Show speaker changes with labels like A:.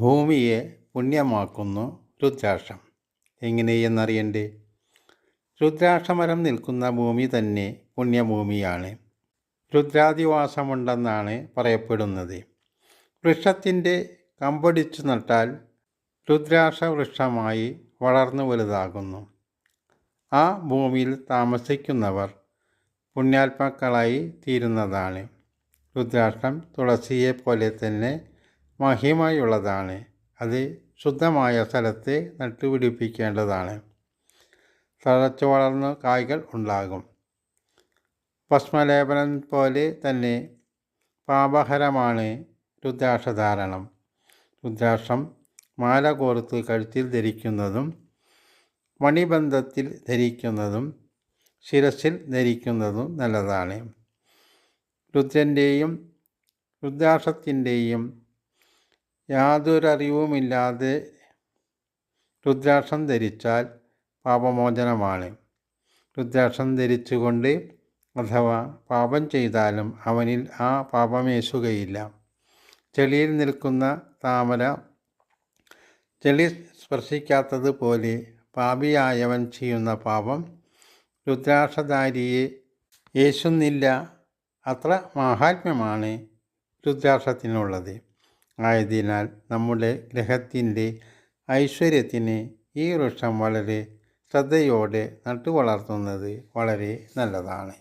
A: ഭൂമിയെ പുണ്യമാക്കുന്നു രുദ്രാക്ഷം. എങ്ങനെയെന്നറിയണ്ടേ? രുദ്രാക്ഷമരം നിൽക്കുന്ന ഭൂമി തന്നെ പുണ്യഭൂമിയാണ് രുദ്രാദിവാസമുണ്ടെന്നാണ് പറയപ്പെടുന്നത്. വൃക്ഷത്തിന്റെ കമ്പടിച്ചു നട്ടാൽ രുദ്രാക്ഷ വൃക്ഷമായി വളർന്നു വലുതാകുന്നു. ആ ഭൂമിയിൽ താമസിക്കുന്നവർ പുണ്യാത്മാക്കളായി തീരുന്നതാണ്. രുദ്രാക്ഷം തുളസിയെ പോലെ തന്നെ മഹിമയുള്ളതാണ്. അത് ശുദ്ധമായ സ്ഥലത്ത് നട്ടുപിടിപ്പിക്കേണ്ടതാണ്. തഴച്ചു വളർന്ന് കായ്കൾ ഉണ്ടാകും. ഭസ്മലേപനം പോലെ തന്നെ പാപഹരമാണ് രുദ്രാക്ഷധാരണം. രുദ്രാക്ഷം മാല കോർത്ത് കഴുത്തിൽ ധരിക്കുന്നതും മണിബന്ധത്തിൽ ധരിക്കുന്നതും ശിരസിൽ ധരിക്കുന്നതും നല്ലതാണ്. രുദ്രന്റെയും രുദ്രാക്ഷത്തിന്റെയും യാതൊരറിവുമില്ലാതെ രുദ്രാക്ഷം ധരിച്ചാൽ പാപമോചനമാണ്. രുദ്രാക്ഷം ധരിച്ചുകൊണ്ട് അഥവാ പാപം ചെയ്താലും അവനിൽ ആ പാപമേശുകയില്ല. ചെളിയിൽ നിൽക്കുന്ന താമര ചെളി സ്പർശിക്കാത്തതുപോലെ പാപിയായവൻ ചെയ്യുന്ന പാപം രുദ്രാക്ഷധാരിയെ യേശുന്നില്ല അത്ര മാഹാത്മ്യമാണ് രുദ്രാക്ഷത്തിനുള്ളത്. ആയതിനാൽ നമ്മുടെ ഗ്രഹത്തിന്റെ ഐശ്വര്യത്തിന് ഈ വൃക്ഷം വളരെ ശ്രദ്ധയോടെ നട്ടുവളർത്തുന്നത് വളരെ നല്ലതാണ്.